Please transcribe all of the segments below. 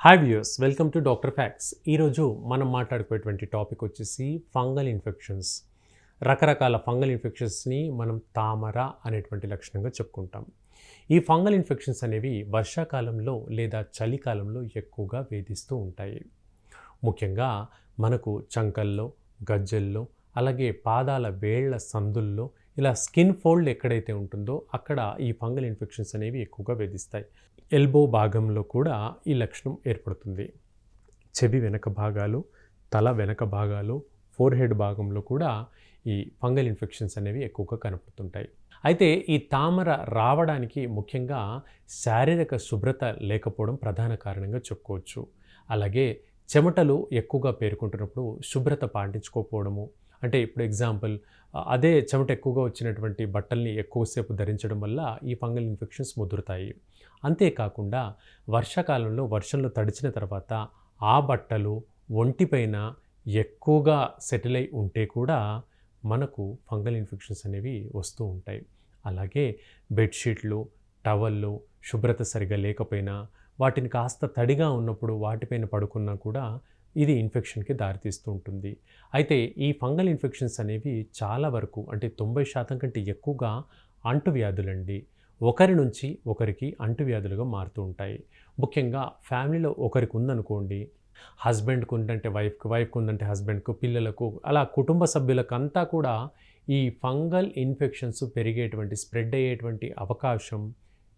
Hi views welcome to doctor facts ఈరోజు మనం మాట్లాడుకునేటువంటి టాపిక్ వచ్చేసి ఫంగల్ ఇన్ఫెక్షన్స్ రకరకాల ఫంగల్ ఇన్ఫెక్షన్స్ని మనం తామర అనేటువంటి లక్షణంగా చెప్పుకుంటాం. ఈ ఫంగల్ ఇన్ఫెక్షన్స్ అనేవి వర్షాకాలంలో లేదా చలికాలంలో ఎక్కువగా వేధిస్తూ ఉంటాయి. ముఖ్యంగా మనకు చంకల్లో గజ్జల్లో అలాగే పాదాల వేళ్ళ సందుల్లో ఇలా స్కిన్ ఫోల్డ్ ఎక్కడైతే ఉంటుందో అక్కడ ఈ ఫంగల్ ఇన్ఫెక్షన్స్ అనేవి ఎక్కువగా వేధిస్తాయి. ఎల్బో భాగంలో కూడా ఈ లక్షణం ఏర్పడుతుంది. చెవి వెనక భాగాలు తల వెనక భాగాలు ఫోర్ హెడ్ భాగంలో కూడా ఈ ఫంగల్ ఇన్ఫెక్షన్స్ అనేవి ఎక్కువగా కనపడుతుంటాయి. అయితే ఈ తామర రావడానికి ముఖ్యంగా శారీరక శుభ్రత లేకపోవడం ప్రధాన కారణంగా చెప్పుకోవచ్చు. అలాగే చెమటలు ఎక్కువగా పేర్కొంటున్నప్పుడు శుభ్రత పాటించుకోకపోవడము అంటే ఇప్పుడు ఎగ్జాంపుల్ అదే చెమట ఎక్కువగా వచ్చినటువంటి బట్టల్ని ఎక్కువసేపు ధరించడం వల్ల ఈ ఫంగల్ ఇన్ఫెక్షన్స్ ముదురుతాయి. అంతేకాకుండా వర్షాకాలంలో వర్షంలో తడిచిన తర్వాత ఆ బట్టలు ఒంటిపైన ఎక్కువగా సెటిల్ అయి ఉంటే కూడా మనకు ఫంగల్ ఇన్ఫెక్షన్స్ అనేవి వస్తూ ఉంటాయి. అలాగే బెడ్షీట్లు టవళ్ళు శుభ్రత సరిగా లేకపోయినా వాటిని కాస్త తడిగా ఉన్నప్పుడు వాటిపైన పడుకున్నా కూడా ఇది ఇన్ఫెక్షన్కి దారితీస్తూ ఉంటుంది అయితే ఈ ఫంగల్ ఇన్ఫెక్షన్స్ అనేవి చాలా వరకు అంటే తొంభై శాతం కంటే ఎక్కువగా అంటువ్యాధులండి. ఒకరి నుంచి ఒకరికి అంటువ్యాధులుగా మారుతూ ఉంటాయి. ముఖ్యంగా ఫ్యామిలీలో ఒకరికి ఉందనుకోండి హస్బెండ్కి ఉందంటే వైఫ్కి వైఫ్కి ఉందంటే హస్బెండ్కు పిల్లలకు అలా కుటుంబ సభ్యులకు అంతా కూడా ఈ ఫంగల్ ఇన్ఫెక్షన్స్ పెరిగేటువంటి స్ప్రెడ్ అయ్యేటువంటి అవకాశం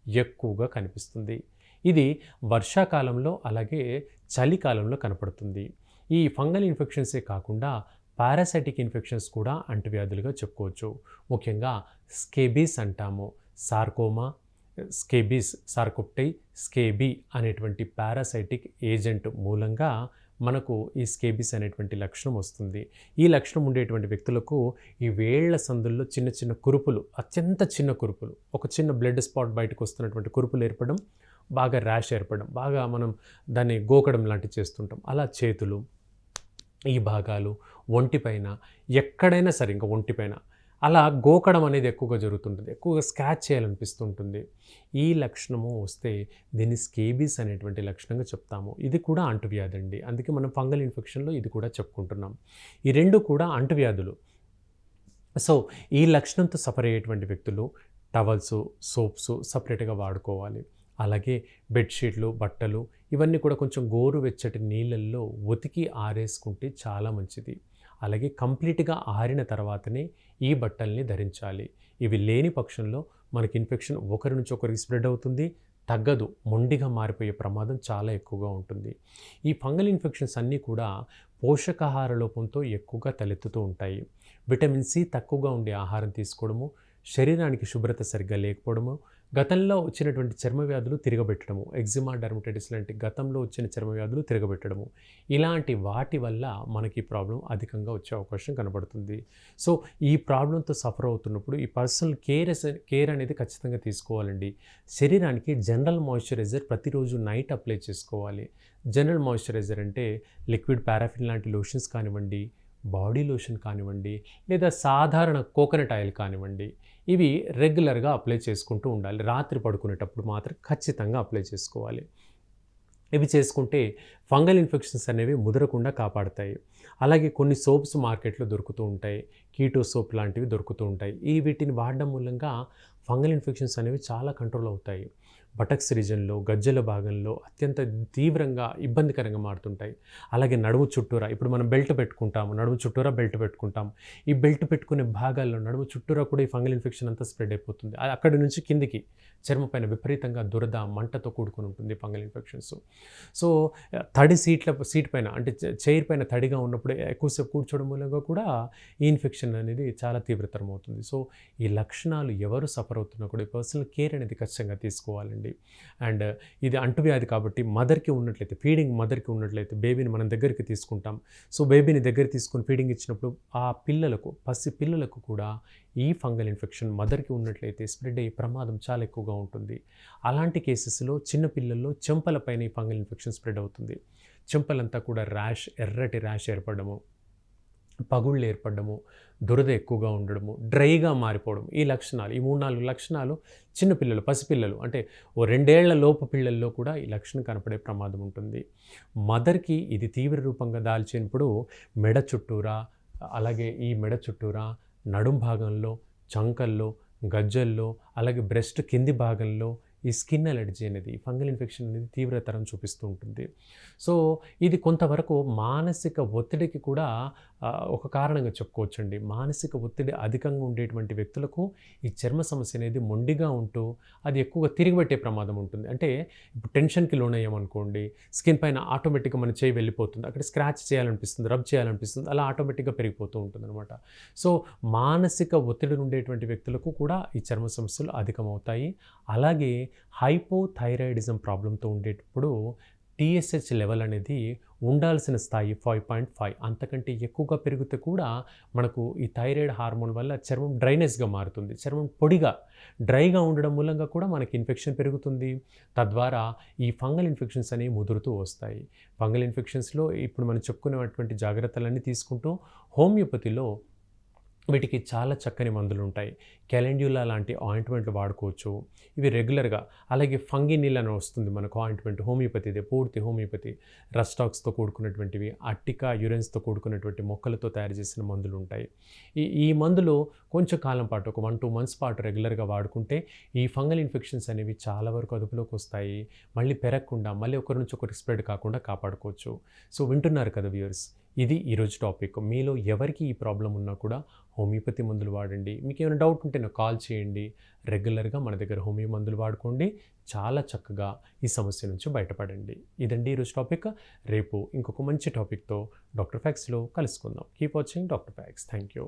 ఎక్కువగా కనిపిస్తుంది. ఇది వర్షాకాలంలో అలాగే చలికాలంలో కనపడుతుంది. ఈ ఫంగల్ ఇన్ఫెక్షన్సే కాకుండా పారాసైటిక్ ఇన్ఫెక్షన్స్ కూడా అంటువ్యాధులుగా చెప్పుకోవచ్చు. ముఖ్యంగా స్కేబీస్ అంటాము. సార్కోమా స్కేబీస్ సార్కుప్టై స్కేబీ అనేటువంటి పారాసైటిక్ ఏజెంట్ మూలంగా మనకు ఈ స్కేబీస్ అనేటువంటి లక్షణం వస్తుంది. ఈ లక్షణం ఉండేటువంటి వ్యక్తులకు ఈ వేళ్ళ సందుల్లో చిన్న చిన్న కురుపులు అత్యంత చిన్న కురుపులు ఒక చిన్న బ్లడ్ స్పాట్ బయటకు వస్తున్నటువంటి కురుపులు ఏర్పడడం బాగా ర్యాష్ ఏర్పడడం బాగా మనం దాన్ని గోకడం లాంటివి చేస్తుంటాం. అలా చేతులు ఈ భాగాలు ఒంటిపైన ఎక్కడైనా సరే ఇంకా ఒంటిపైన అలా గోకడం అనేది ఎక్కువగా జరుగుతుంటుంది. ఎక్కువగా స్క్రాచ్ చేయాలనిపిస్తుంటుంది. ఈ లక్షణము వస్తే దీన్ని స్కేబీస్ అనేటువంటి లక్షణంగా చెప్తాము. ఇది కూడా అంటువ్యాధి అండి. అందుకే మనం ఫంగల్ ఇన్ఫెక్షన్లో ఇది కూడా చెప్పుకుంటున్నాం. ఈ రెండు కూడా అంటువ్యాధులు. సో ఈ లక్షణంతో సఫర్ అయ్యేటువంటి వ్యక్తులు టవల్స్ సోప్స్ సపరేట్గా వాడుకోవాలి. అలాగే బెడ్షీట్లు బట్టలు ఇవన్నీ కూడా కొంచెం గోరువెచ్చటి నీళ్ళల్లో ఉతికి ఆరేసుకుంటే చాలా మంచిది. అలాగే కంప్లీట్గా ఆరిన తర్వాతనే ఈ బట్టల్ని ధరించాలి. ఇవి లేని పక్షంలో మనకి ఇన్ఫెక్షన్ ఒకరి నుంచి ఒకరికి స్ప్రెడ్ అవుతుంది తగ్గదు మొండిగా మారిపోయే ప్రమాదం చాలా ఎక్కువగా ఉంటుంది. ఈ ఫంగల్ ఇన్ఫెక్షన్స్ అన్నీ కూడా పోషకాహార లోపంతో ఎక్కువగా తలెత్తుతూ ఉంటాయి. విటమిన్ సి తక్కువగా ఉండే ఆహారం తీసుకోవడము శరీరానికి శుభ్రత సరిగ్గా లేకపోవడము గతంలో వచ్చినటువంటి చర్మ వ్యాధులు తిరగబెట్టడము ఎగ్జిమా డర్మటైటిస్ లాంటి గతంలో వచ్చిన చర్మ వ్యాధులు తిరగబెట్టడము ఇలాంటి వాటి వల్ల మనకి ప్రాబ్లం అధికంగా వచ్చే అవకాశం కనబడుతుంది. సో ఈ ప్రాబ్లంతో సఫర్ అవుతున్నప్పుడు ఈ పర్సనల్ కేర్ కేర్ అనేది ఖచ్చితంగా తీసుకోవాలండి. శరీరానికి జనరల్ మాయిశ్చరైజర్ ప్రతిరోజు నైట్ అప్లై చేసుకోవాలి. జనరల్ మాయిశ్చరైజర్ అంటే లిక్విడ్ పారాఫిన్ లాంటి లోషన్స్ కానివ్వండి బాడీ లోషన్ కానివ్వండి లేదా సాధారణ కోకోనట్ ఆయిల్ కానివ్వండి ఇవి రెగ్యులర్గా అప్లై చేసుకుంటూ ఉండాలి. రాత్రి పడుకునేటప్పుడు మాత్రం ఖచ్చితంగా అప్లై చేసుకోవాలి. ఇవి చేసుకుంటే ఫంగల్ ఇన్ఫెక్షన్స్ అనేవి ముదరకుండా కాపాడతాయి. అలాగే కొన్ని సోప్స్ మార్కెట్లో దొరుకుతూ ఉంటాయి. కీటో సోప్ లాంటివి దొరుకుతూ ఉంటాయి. ఈ వీటిని వాడడం మూలంగా ఫంగల్ ఇన్ఫెక్షన్స్ అనేవి చాలా కంట్రోల్ అవుతాయి. బటక్స్ రీజన్లో గజ్జల భాగంలో అత్యంత తీవ్రంగా ఇబ్బందికరంగా మారుతుంటాయి. అలాగే నడుము చుట్టూరా ఇప్పుడు మనం బెల్ట్ పెట్టుకుంటాము నడుము చుట్టూరా బెల్ట్ పెట్టుకుంటాం ఈ బెల్ట్ పెట్టుకునే భాగాల్లో నడుము చుట్టూరా కూడా ఈ ఫంగల్ ఇన్ఫెక్షన్ అంతా స్ప్రెడ్ అయిపోతుంది. అక్కడి నుంచి కిందికి చర్మపైన విపరీతంగా దురద మంటతో కూడుకుని ఉంటుంది ఫంగల్ ఇన్ఫెక్షన్స్. సో తడి సీట్ల సీట్ పైన అంటే చైర్ పైన తడిగా ఉన్నప్పుడు ఎక్కువసేపు కూర్చోవడం మూలంగా కూడా ఈ ఇన్ఫెక్షన్ అనేది చాలా తీవ్రతరం అవుతుంది. సో ఈ లక్షణాలు ఎవరు సఫర్ అవుతున్నా కూడా ఈ పర్సనల్ కేర్ అనేది ఖచ్చితంగా తీసుకోవాలండి. అండ్ ఇది అంటువ్యాధి కాబట్టి మదర్కి ఉన్నట్లయితే ఫీడింగ్ మదర్కి ఉన్నట్లయితే బేబీని మనం దగ్గరికి తీసుకుంటాం. సో బేబీని దగ్గర తీసుకొని ఫీడింగ్ ఇచ్చినప్పుడు ఆ పిల్లలకు పసి పిల్లలకు కూడా ఈ ఫంగల్ ఇన్ఫెక్షన్ మదర్కి ఉన్నట్లయితే స్ప్రెడ్ అయ్యే ప్రమాదం చాలా ఎక్కువగా ఉంటుంది. అలాంటి కేసెస్లో చిన్న పిల్లల్లో చెంపలపైన ఈ ఫంగల్ ఇన్ఫెక్షన్ స్ప్రెడ్ అవుతుంది. చెంపలంతా కూడా ర్యాష్ ఎర్రటి ర్యాష్ ఏర్పడము. పగుళ్ళు ఏర్పడము దురద ఎక్కువగా ఉండడము డ్రైగా మారిపోవడం ఈ లక్షణాలు ఈ మూడు నాలుగు లక్షణాలు చిన్నపిల్లలు పసిపిల్లలు అంటే ఓ రెండేళ్ళ లోపు పిల్లల్లో కూడా ఈ లక్షణం కనపడే ప్రమాదం ఉంటుంది. మదర్కి ఇది తీవ్ర రూపంగా దాల్చినప్పుడు మెడ చుట్టూరా అలాగే ఈ మెడ చుట్టూరా నడుం భాగంలో చంకల్లో గజ్జల్లో అలాగే బ్రెస్ట్ కింది భాగంలో ఈ స్కిన్ అలర్జీ అనేది ఫంగల్ ఇన్ఫెక్షన్ అనేది తీవ్రతరం చూపిస్తూ ఉంటుంది. సో ఇది కొంతవరకు మానసిక ఒత్తిడికి కూడా ఒక కారణంగా చెప్పుకోవచ్చండి. మానసిక ఒత్తిడి అధికంగా ఉండేటువంటి వ్యక్తులకు ఈ చర్మ సమస్య అనేది మొండిగా ఉంటూ అది ఎక్కువగా తిరిగిపెట్టే ప్రమాదం ఉంటుంది. అంటే ఇప్పుడు టెన్షన్కి లోనయ్యామనుకోండి స్కిన్ పైన ఆటోమేటిక్గా మన చేయి వెళ్ళిపోతుంది. అక్కడ స్క్రాచ్ చేయాలనిపిస్తుంది రబ్ చేయాలనిపిస్తుంది అలా ఆటోమేటిక్గా పెరిగిపోతూ ఉంటుంది అనమాట సో మానసిక ఒత్తిడి ఉండేటువంటి వ్యక్తులకు కూడా ఈ చర్మ సమస్యలు అధికమవుతాయి. అలాగే హైపోథైరాయిడిజం ప్రాబ్లంతో ఉండేటప్పుడు టీఎస్హెచ్ లెవెల్ అనేది ఉండాల్సిన స్థాయి ఫైవ్ పాయింట్ ఫైవ్. అంతకంటే ఎక్కువగా పెరిగితే కూడా మనకు ఈ థైరాయిడ్ హార్మోన్ వల్ల చర్మం డ్రైనెస్గా మారుతుంది. చర్మం పొడిగా డ్రైగా ఉండడం మూలంగా కూడా మనకి ఇన్ఫెక్షన్ పెరుగుతుంది. తద్వారా ఈ ఫంగల్ ఇన్ఫెక్షన్స్ అనేవి ముదురుతూ వస్తాయి. ఫంగల్ ఇన్ఫెక్షన్స్లో ఇప్పుడు మనం చెప్పుకునేటువంటి జాగ్రత్తలన్నీ తీసుకుంటూ హోమియోపతిలో వీటికి చాలా చక్కని మందులు ఉంటాయి కెలెండ్యులా లాంటి ఆయింట్మెంట్లు వాడుకోవచ్చు. ఇవి రెగ్యులర్గా అలాగే ఫంగి నీళ్ళు అని వస్తుంది మనకు ఆయింట్మెంట్ హోమియోపతిదే పూర్తి హోమియోపతి. రస్టాక్స్తో కూడుకున్నటువంటివి అట్టికా యురెన్స్తో కూడుకున్నటువంటి మొక్కలతో తయారు చేసిన మందులు ఉంటాయి ఈ ఈ మందులు కొంచెం కాలం పాటు ఒక వన్ టూ మంత్స్ పాటు రెగ్యులర్గా వాడుకుంటే ఈ ఫంగల్ ఇన్ఫెక్షన్స్ అనేవి చాలా వరకు అదుపులోకి వస్తాయి. మళ్ళీ పెరగకుండా మళ్ళీ ఒకరి నుంచి ఒకరికి స్ప్రెడ్ కాకుండా కాపాడుకోవచ్చు. సో వింటున్నారు కదా వ్యూయర్స్ ఇది ఈరోజు టాపిక్. మీలో ఎవరికి ఈ ప్రాబ్లం ఉన్నా కూడా హోమియోపతి మందులు వాడండి. మీకు ఏమైనా డౌట్ ఉంటే నాకు కాల్ చేయండి. రెగ్యులర్గా మన దగ్గర హోమియో మందులు వాడుకోండి. చాలా చక్కగా ఈ సమస్య నుంచి బయటపడండి. ఇదండి ఈరోజు టాపిక్. రేపు ఇంకొక మంచి టాపిక్తో డాక్టర్ ఫ్యాక్స్లో కలుసుకుందాం. Keep watching doctor facts thank you